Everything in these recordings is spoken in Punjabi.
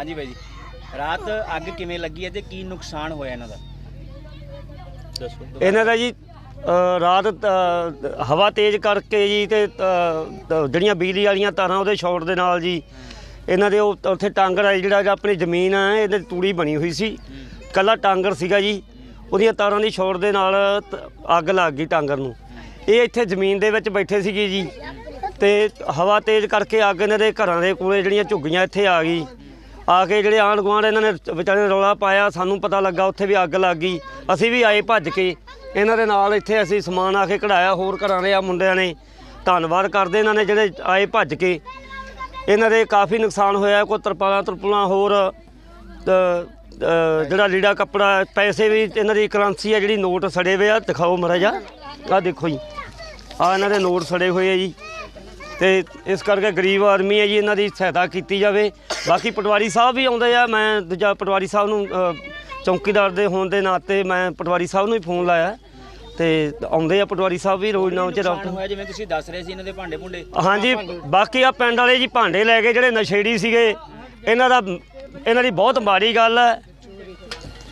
ਹਾਂਜੀ ਬਾਈ ਜੀ। ਰਾਤ ਅੱਗ ਕਿਵੇਂ ਲੱਗੀ ਹੈ ਤੇ ਕੀ ਨੁਕਸਾਨ ਹੋਇਆ ਇਹਨਾਂ ਦਾ? ਦੱਸੋ। ਇਹਨਾਂ ਦਾ ਜੀ ਅ, ਰਾਤ ਅ, ਹਵਾ ਤੇਜ਼ ਕਰਕੇ ਜੀ ਤੇ ਅ, ਤ- ਜਿਹੜੀਆਂ ਬਿਜਲੀ ਵਾਲੀਆਂ ਤਾਰਾਂ ਉਹਦੇ ਸ਼ਾਰਟ ਦੇ ਨਾਲ ਜੀ ਇਹਨਾਂ ਦੇ ਉਹ ਉੱਥੇ ਟਾਂਗਰ ਹੈ ਜਿਹੜਾ ਆਪਣੀ ਜ਼ਮੀਨ ਹੈ ਇਹਦੇ ਤੂੜੀ ਬਣੀ ਹੋਈ ਸੀ। ਕੱਲਾ ਟਾਂਗਰ ਸੀਗਾ ਜੀ। ਉਹਦੀਆਂ ਤਾਰਾਂ ਦੀ ਸ਼ਾਰਟ ਦੇ ਨਾਲ ਤ- ਅੱਗ ਲੱਗ ਗਈ ਟਾਂਗਰ ਨੂੰ। ਇਹ ਇੱਥੇ ਜ਼ਮੀਨ ਦੇ ਵਿੱਚ ਬੈਠੇ ਸੀਗੇ ਜੀ। ਤੇ ਹਵਾ ਤੇਜ਼ ਕਰਕੇ ਅੱਗ ਇਹਨਾਂ ਦੇ ਘਰਾਂ ਦੇ ਕੋਲੇ ਜਿਹੜੀਆਂ ਝੁੱਗੀਆਂ ਇੱਥੇ ਆ ਗਈ। ਆ ਕੇ ਜਿਹੜੇ ਆਂਢ ਗੁਆਂਢ ਇਹਨਾਂ ਨੇ ਵਿਚਾਰੇ ਨੇ ਰੌਲਾ ਪਾਇਆ, ਸਾਨੂੰ ਪਤਾ ਲੱਗਾ ਉੱਥੇ ਵੀ ਅੱਗ ਲੱਗ ਗਈ। ਅਸੀਂ ਵੀ ਆਏ ਭੱਜ ਕੇ। ਇਹਨਾਂ ਦੇ ਨਾਲ ਇੱਥੇ ਅਸੀਂ ਸਮਾਨ ਆ ਕੇ ਕਢਾਇਆ, ਹੋਰ ਘਰਾਂ ਦੇ ਆ ਮੁੰਡਿਆਂ ਨੇ। ਧੰਨਵਾਦ ਕਰਦੇ ਇਹਨਾਂ ਨੇ ਜਿਹੜੇ ਆਏ ਭੱਜ ਕੇ। ਇਹਨਾਂ ਦੇ ਕਾਫੀ ਨੁਕਸਾਨ ਹੋਇਆ, ਕੋਈ ਤਰਪਾਲਾਂ ਤਰਪੁਲਾਂ ਹੋਰ ਜਿਹੜਾ ਲੀੜਾ ਕੱਪੜਾ, ਪੈਸੇ ਵੀ ਇਹਨਾਂ ਦੀ ਕਰੰਸੀ ਆ ਜਿਹੜੀ ਨੋਟ ਸੜੇ ਹੋਏ ਆ, ਦਿਖਾਓ ਮਰਾ ਜਾ ਆ ਦੇਖੋ ਜੀ। ਆ ਇਹਨਾਂ ਦੇ ਨੋਟ ਸੜੇ ਹੋਏ ਆ ਜੀ। ਤੇ ਇਸ ਕਰਕੇ ਗਰੀਬ ਆਦਮੀ ਹੈ ਜੀ, ਇਹਨਾਂ ਦੀ ਸਹਾਇਤਾ ਕੀਤੀ ਜਾਵੇ। ਬਾਕੀ ਪਟਵਾਰੀ ਸਾਹਿਬ ਵੀ ਆਉਂਦੇ ਆ ਮੈਂ ਦੂਜਾ ਪਟਵਾਰੀ ਸਾਹਿਬ ਨੂੰ ਚੌਕੀਦਾਰ ਦੇ ਹੋਣ ਦੇ ਨਾਤੇ ਮੈਂ ਪਟਵਾਰੀ ਸਾਹਿਬ ਨੂੰ ਹੀ ਫੋਨ ਲਾਇਆ। ਤੇ ਆਉਂਦੇ ਆ ਪਟਵਾਰੀ ਸਾਹਿਬ ਵੀ ਰੋਜ਼ ਨਾਲ ਚ ਹੋਇਆ ਜਿਵੇਂ ਤੁਸੀਂ ਦੱਸ ਰਹੇ ਸੀ ਇਹਨਾਂ ਦੇ ਭਾਂਡੇ ਭੁੰਡੇ? ਹਾਂਜੀ ਬਾਕੀ ਆ ਪਿੰਡ ਵਾਲੇ ਜੀ ਭਾਂਡੇ ਲੈ ਕੇ ਜਿਹੜੇ ਨਸ਼ੇੜੀ ਸੀਗੇ ਇਹਨਾਂ ਦਾ ਇਹਨਾਂ ਦੀ ਬਹੁਤ ਮਾੜੀ ਗੱਲ ਹੈ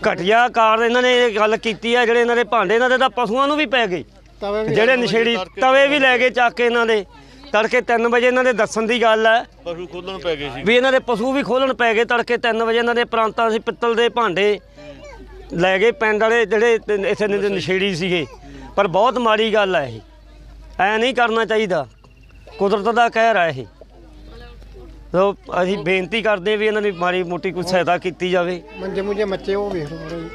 ਘਟਿਆ ਕਾਰ ਇਹਨਾਂ ਨੇ ਇਹ ਗੱਲ ਕੀਤੀ ਹੈ ਜਿਹੜੇ ਇਹਨਾਂ ਦੇ ਭਾਂਡੇ ਇਹਨਾਂ ਦੇ ਤਾਂ ਪਸ਼ੂਆਂ ਨੂੰ ਵੀ ਪੈ ਗਏ। ਜਿਹੜੇ ਨਸ਼ੇੜੀ ਤਵੇ ਵੀ ਲੈ ਕੇ ਚੱਕ ਕੇ ਇਹਨਾਂ ਦੇ। ਤੜਕੇ 3 ਵਜੇ ਇਹਨਾਂ ਦੇ ਦੱਸਣ ਦੀ ਗੱਲ ਹੈ। ਪਸ਼ੂ ਖੋਲਣ ਪੈ ਗਏ ਸੀ। ਵੀ ਇਹਨਾਂ ਦੇ ਪਸ਼ੂ ਵੀ ਖੋਲਣ ਪੈ ਗਏ ਤੜਕੇ 3 ਵਜੇ ਇਹਨਾਂ ਦੇ ਪ੍ਰਾਂਤਾਂ ਸੀ ਪਿੱਤਲ ਦੇ ਭਾਂਡੇ ਲੈ ਗਏ ਪਿੰਡ ਵਾਲੇ ਜਿਹੜੇ ਇੱਥੇ ਦੇ ਨਸ਼ੇੜੀ ਸੀਗੇ। ਪਰ ਬਹੁਤ ਮਾੜੀ ਗੱਲ ਹੈ ਇਹ। ਐ ਨਹੀਂ ਕਰਨਾ ਚਾਹੀਦਾ। ਕੁਦਰਤ ਦਾ ਕਹਿਰ ਹੈ ਇਹ। ਸੋ ਅਸੀਂ ਬੇਨਤੀ ਕਰਦੇ ਵੀ ਇਹਨਾਂ ਦੀ ਮਾੜੀ ਮੋਟੀ ਕੋਈ ਸਹਾਇਤਾ ਕੀਤੀ ਜਾਵੇ। ਮੰਜੇ ਮੁੰਜੇ ਮੱਚੇ ਉਹ ਵੇਖ ਲਓ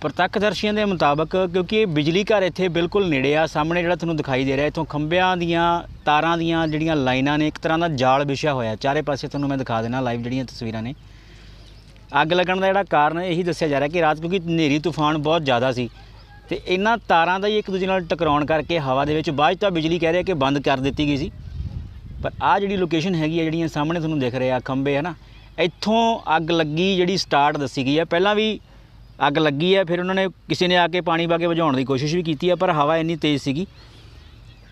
ਪ੍ਰਤੱਖਦਰਸ਼ੀਆਂ ਦੇ ਮੁਤਾਬਕ ਕਿਉਂਕਿ ਇਹ ਬਿਜਲੀ ਘਰ ਇੱਥੇ ਬਿਲਕੁਲ ਨੇੜੇ ਆ, ਸਾਹਮਣੇ ਜਿਹੜਾ ਤੁਹਾਨੂੰ ਦਿਖਾਈ ਦੇ ਰਿਹਾ, ਇੱਥੋਂ ਖੰਭਿਆਂ ਦੀਆਂ, ਤਾਰਾਂ ਦੀਆਂ ਜਿਹੜੀਆਂ ਲਾਈਨਾਂ ਨੇ, ਇੱਕ ਤਰ੍ਹਾਂ ਦਾ ਜਾਲ ਵਿਛਿਆ ਹੋਇਆ। ਚਾਰੇ ਪਾਸੇ ਤੁਹਾਨੂੰ ਮੈਂ ਦਿਖਾ ਦੇਣਾ ਲਾਈਵ ਜਿਹੜੀਆਂ ਤਸਵੀਰਾਂ ਨੇ। ਅੱਗ ਲੱਗਣ ਦਾ ਜਿਹੜਾ ਕਾਰਨ ਇਹੀ ਦੱਸਿਆ ਜਾ ਰਿਹਾ ਕਿ ਰਾਤ ਕਿਉਂਕਿ ਹਨੇਰੀ, ਤੂਫਾਨ ਬਹੁਤ ਜ਼ਿਆਦਾ ਸੀ ਤੇ ਇਹਨਾਂ ਤਾਰਾਂ ਦਾ ਹੀ ਇੱਕ ਦੂਜੇ ਨਾਲ ਟਕਰਾਉਣ ਕਰਕੇ ਹਵਾ ਦੇ ਵਿੱਚ ਬਾਅਦ 'ਚ ਤਾਂ ਬਿਜਲੀ ਕਹਿ ਰਿਹਾ ਕਿ ਬੰਦ ਕਰ ਦਿੱਤੀ ਗਈ ਸੀ। ਪਰ ਆ ਜਿਹੜੀ ਲੋਕੇਸ਼ਨ ਹੈਗੀ ਆ, ਜਿਹੜੀਆਂ ਸਾਹਮਣੇ ਤੁਹਾਨੂੰ ਦਿਖ ਰਹੇ ਆ, ਖੰਭੇ ਹੈ ਨਾ ਇੱਥੋਂ ਅੱਗ ਲੱਗੀ ਜਿਹੜੀ ਸਟਾਰਟ ਦੱਸੀ ਗਈ ਹੈ ਪਹਿਲਾਂ ਵੀ ਅੱਗ ਲੱਗੀ ਹੈ, ਫਿਰ ਉਹਨਾਂ ਨੇ ਕਿਸੇ ਨੇ ਆ ਕੇ ਪਾਣੀ ਪਾ ਕੇ ਬੁਝਾਉਣ ਦੀ ਕੋਸ਼ਿਸ਼ ਵੀ ਕੀਤੀ ਹੈ, ਪਰ ਹਵਾ ਇੰਨੀ ਤੇਜ਼ ਸੀਗੀ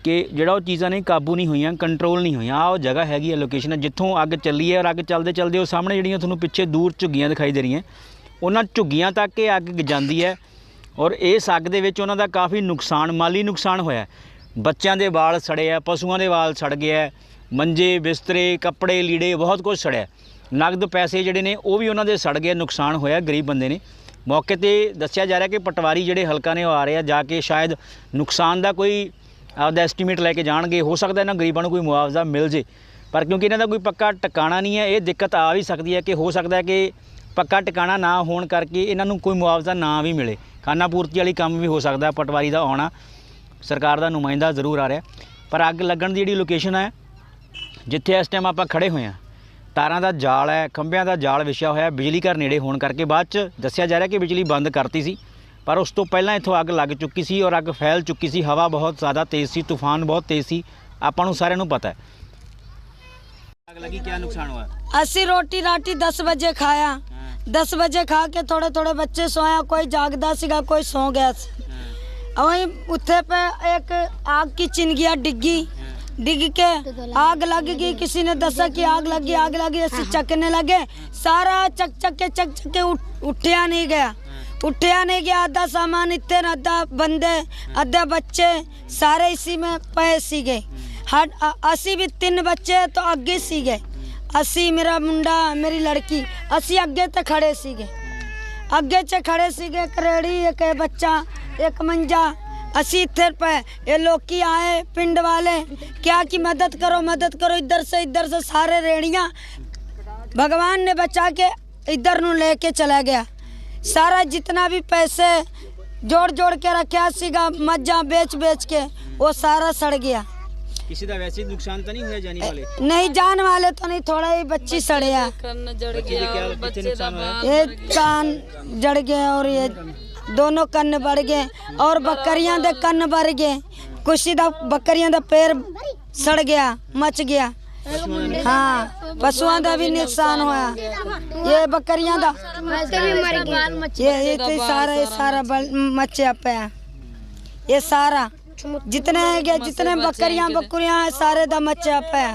ਕਿ ਜਿਹੜਾ ਉਹ ਚੀਜ਼ਾਂ ਨੇ ਕਾਬੂ ਨਹੀਂ ਹੋਈਆਂ ਕੰਟਰੋਲ ਨਹੀਂ ਹੋਈਆਂ। ਆ ਉਹ ਜਗ੍ਹਾ ਹੈਗੀ ਹੈ ਲੋਕੇਸ਼ਨ ਹੈ, ਜਿੱਥੋਂ ਅੱਗ ਚੱਲੀ ਹੈ ਔਰ ਅੱਗ ਚੱਲਦੇ ਚੱਲਦੇ ਉਹ ਸਾਹਮਣੇ ਜਿਹੜੀਆਂ ਤੁਹਾਨੂੰ ਪਿੱਛੇ ਦੂਰ ਝੁੱਗੀਆਂ ਦਿਖਾਈ ਦੇ ਰਹੀਆਂ। ਉਹਨਾਂ ਝੁੱਗੀਆਂ ਤੱਕ ਇਹ ਅੱਗ ਜਾਂਦੀ ਹੈ ਔਰ ਇਸ ਅੱਗ ਦੇ ਵਿੱਚ ਉਹਨਾਂ ਦਾ ਕਾਫੀ ਨੁਕਸਾਨ, ਮਾਲੀ ਨੁਕਸਾਨ ਹੋਇਆ ਬੱਚਿਆਂ ਦੇ ਵਾਲ ਸੜੇ ਆ ਪਸ਼ੂਆਂ ਦੇ ਵਾਲ ਸੜ ਗਏ ਆ ਮੰਜੇ, ਬਿਸਤਰੇ, ਕੱਪੜੇ, ਲੀੜੇ, ਬਹੁਤ ਕੁਝ ਸੜਿਆ ਨਗਦ ਪੈਸੇ ਜਿਹੜੇ ਨੇ ਉਹ ਵੀ ਉਹਨਾਂ ਦੇ ਸੜ ਗਏ, ਨੁਕਸਾਨ ਹੋਇਆ ਗਰੀਬ ਬੰਦੇ ਨੇ। ਮੌਕੇ ਤੇ ਦੱਸਿਆ ਜਾ ਰਿਹਾ ਕਿ ਪਟਵਾਰੀ ਜਿਹੜੇ ਹਲਕਾ ਨੇ ਉਹ ਆ ਰਹੇ ਆ, ਜਾ ਕੇ ਸ਼ਾਇਦ ਨੁਕਸਾਨ ਦਾ ਕੋਈ ਆਪਦਾ ਐਸਟੀਮੇਟ ਲੈ ਕੇ ਜਾਣਗੇ। ਹੋ ਸਕਦਾ ਇਹਨਾਂ ਗਰੀਬਾਂ ਨੂੰ ਕੋਈ ਮੁਆਵਜ਼ਾ ਮਿਲ ਜੇ। ਪਰ ਕਿਉਂਕਿ ਇਹਨਾਂ ਦਾ ਕੋਈ ਪੱਕਾ ਟਿਕਾਣਾ ਨਹੀਂ ਹੈ, ਇਹ ਦਿੱਕਤ ਆ ਵੀ ਸਕਦੀ ਹੈ ਕਿ ਹੋ ਸਕਦਾ ਹੈ ਕਿ ਪੱਕਾ ਟਿਕਾਣਾ ਨਾ ਹੋਣ ਕਰਕੇ ਇਹਨਾਂ ਨੂੰ ਕੋਈ ਮੁਆਵਜ਼ਾ ਨਾ ਵੀ ਮਿਲੇ। ਖਾਨਾ ਪੂਰਤੀ ਵਾਲੀ ਕੰਮ ਵੀ ਹੋ ਸਕਦਾ, ਪਟਵਾਰੀ ਦਾ ਆਉਣਾ। ਸਰਕਾਰ ਦਾ ਨੁਮਾਇੰਦਾ ਜ਼ਰੂਰ ਆ ਰਿਹਾ। ਪਰ ਅੱਗ ਲੱਗਣ ਦੀ ਜਿਹੜੀ ਲੋਕੇਸ਼ਨ ਹੈ, ਜਿੱਥੇ ਇਸ ਟਾਈਮ ਆਪਾਂ ਖੜੇ ਹੋਏ ਹਾਂ ਤਾਰਾਂ ਦਾ ਜਾਲ ਹੈ ਖੰਭਿਆਂ ਦਾ ਜਾਲ ਵਿਛਿਆ ਹੋਇਆ ਹੈ, ਬਿਜਲੀ ਘਰ ਨੇੜੇ ਹੋਣ ਕਰਕੇ ਬਾਅਦ ਚ ਦੱਸਿਆ ਜਾ ਰਿਹਾ ਕਿ ਬਿਜਲੀ ਬੰਦ ਕਰਤੀ ਸੀ ਪਰ ਉਸ ਤੋਂ ਪਹਿਲਾਂ ਇੱਥੋਂ ਅੱਗ ਲੱਗ ਚੁੱਕੀ ਸੀ ਔਰ ਅੱਗ ਫੈਲ ਚੁੱਕੀ ਸੀ ਹਵਾ ਬਹੁਤ ਜ਼ਿਆਦਾ ਤੇਜ਼ ਸੀ ਤੂਫਾਨ ਬਹੁਤ ਤੇਜ਼ ਸੀ ਆਪਾਂ ਨੂੰ ਸਾਰਿਆਂ ਨੂੰ ਪਤਾ ਹੈ ਅੱਗ ਲੱਗੀ ਕੀ ਨੁਕਸਾਨ ਹੋਇਆ अस्सी रोटी राटी दस बजे खाया दस बजे खा के थोड़े थोड़े बच्चे सोया कोई जागदा सीगा कोई सो गया सी और वहीं उत्थे पे एक आग की चिनगिया डिग्गी डिग के आग लग गई किसी ने दसा कि आग लगी आग लगी ऐसे चकने लगे सारा चक चक के चक चक के उठा नहीं गया उठा नहीं गया आधा सामान इतने आधा बंदे आधा बच्चे सारे इसी में पे सी गए हट अस्सी भी तीन बच्चे तो आगे सी गए अस्सी मेरा मुंडा मेरी लड़की अस्सी आगे तक खड़े सी गए आगे से खड़े सी गए करेड़ी एक बच्चा एक मंजा असी थिर पे ये लोग की आए पिंड वाले क्या कि मदद करो मदद करो इधर से इधर से सारे रेड़ियाँ भगवान ने बचा के इधर नू लेके चला गया। सारा जितना भी पैसे जोड़ जोड़ के रखा सीगा मज्जा बेच बेच के वो सारा सड़ गया। किसी का वैसे नुकसान तो नहीं हुआ जाने वाले? नहीं जान वाले तो नहीं थोड़ा ही बच्ची सड़े जड़ गया जड़ गया और ये दोनों कन्न बढ़ गए और बकरियाँ दे कन्न बढ़ गए। कुछ दा बकरियाँ दा पैर सड़ गया, मच गया। हाँ पशुओं का भी नुकसान हुआ ये बकरियाँ दा ये ये तो सारा ये सारा मचया पाया ये सारा। जितने है गया जितने बकरियाँ बकरियाँ है। सारे दा मचया पाया